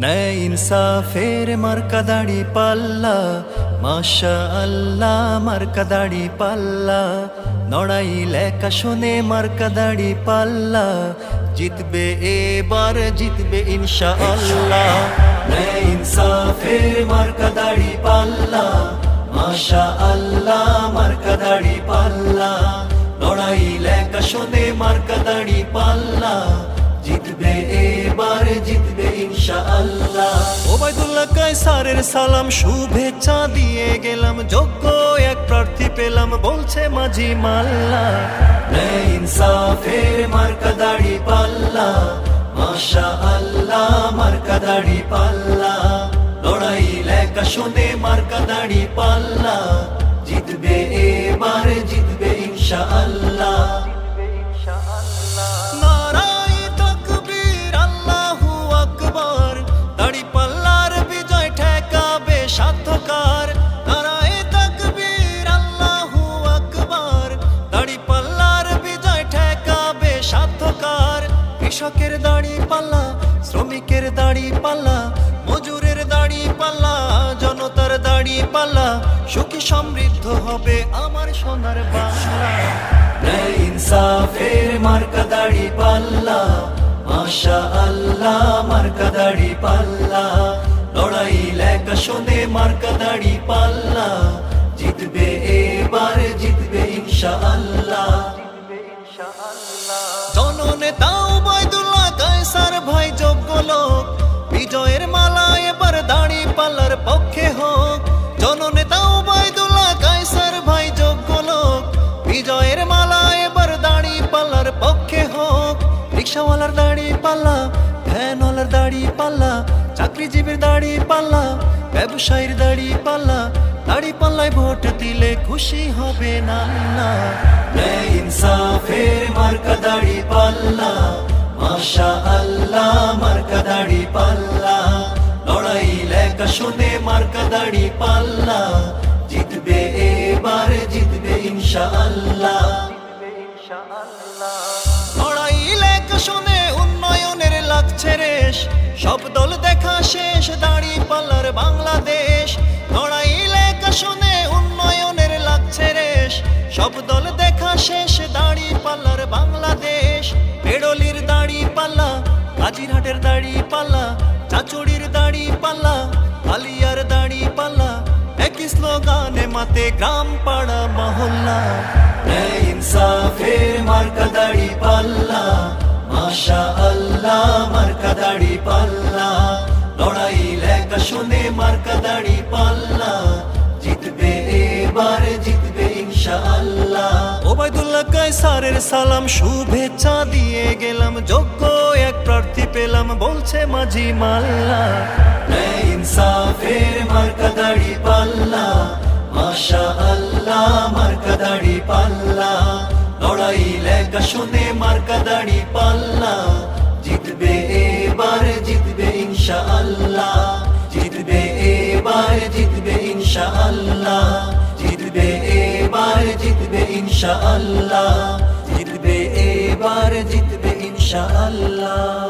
ন্যায় ইনসাফের মার্কা দাড়ি পাল্লা মাশা আল্লাহ মার্কা দাড়ি পাল্লা নড়াই লেখা শুনে মার্কা দাড়ি পাল্লা জিতবে এবার জিতবে ইনশা আল্লাহ ন্যায় ইনসাফের মার্কা দাড়ি পাল্লা মাশা আল্লাহ মার্কা দাড়ি পাল্লা লড়াই লেখা শুনে মার্কা দাড়ি পাল্লা ইনশাআল্লাহ। ওবায়দুল্লাহ কায়সারের সালাম শুভেচ্ছা দিয়ে গেলাম। যোগ্য এক প্রার্থী পেলাম বলছে মাঝি মাল্লা। ইনসাফের মার্কা দাড়ি পাল্লা। মাশা আল্লাহ মার্কা দাড়ি পাল্লা। লড়াই লেখা শুনে মার্কা দাড়ি পাল্লা। জিতবে এবার জিতবে ইনশাআল্লাহ। কৃষকের দাড়ি পাল্লা, শ্রমিকের দাড়ি পাল্লা, মজুরের দাড়ি পাল্লা, জনতার দাড়ি পাল্লা, সুখী সমৃদ্ধ হবে আমার সোনার বাংলা। ইনসাফের মার্কা দাড়ি পাল্লা মাশা আল্লাহ মার্কা দাড়ি পাল্লা। লড়াই, লেখা, শুনে মার্কা দাড়ি পাল্লা, জিতবে এবার, জিতবে ইনশাআল্লাহ। জননেতা কায়সার ভাই যোগ্য লোক। বিজয়ের মালা এবার দাঁড়ি পাল্লার পক্ষে হোক। জননেতা ওবায়দুল্লাহ কায়সার ভাই যোগ্য লোক। বিজয়ের মালা এবার দাড়ি পাল্লার পক্ষে হোক। রিক্সাওয়ালার দাড়ি পাল্লা, ভ্যানওয়ালার দাড়ি পাল্লা, চাকরিজীবীর দাড়ি পাল্লা, ব্যবসায়ীর দাড়ি পাল্লা। দাড়ি পাল্লায় ভোট দিলে খুশি হবে না না ইনসাফের মার্কা দাড়ি পাল্লা। মাশা আল্লাহ মার্কা পাল্লা শুনে পাল্লা। জিতবে এবার, জিতবে শুনে উন্নয়নের লাগছে সব দল দেখা শেষ, দাড়ি পাল্লার বাংলাদেশ। লড়াই লেখা শুনে উন্নয়নের কাজিরহাটের দাড়ি পাল্লা চাচুড়ির দাড়ি পাল্লা, আলিয়ার দাড়ি পাল্লা। একই স্লোগানে মাতে গ্রাম, পাড়া, মহল্লা। ইনসাফের মার্কা দাড়ি পাল্লা মাশা আল্লাহ মার্কা দাড়ি পাল্লা। লড়াই লেখা শুনে মার্কা দাড়ি পাল্লা। জিতবে এবার, জিতবে ইনশাআল্লাহ। ওবায়দুল্লাহ কায়সারের সালাম, শুভেচ্ছা দিয়ে গেলাম যোগ্য পেলাম, বলছে মাঝি মাল্লা। ইনসাফের মার্কা দাড়ি পাল্লা। মাশা আল্লাহ মার্কা দাড়ি পাল্লা। লড়াই, লেখা শুনে মার্কা দাড়ি পাল্লা। জিতবে এবার, জিতবে ইনশাআল্লাহ। জিতবে এবার, জিতবে ইনশাআল্লাহ। জিতবে এবার, জিতবে ইনশাআল্লাহ। জিতবে এবার, জিতবে ইনশাআল্লাহ।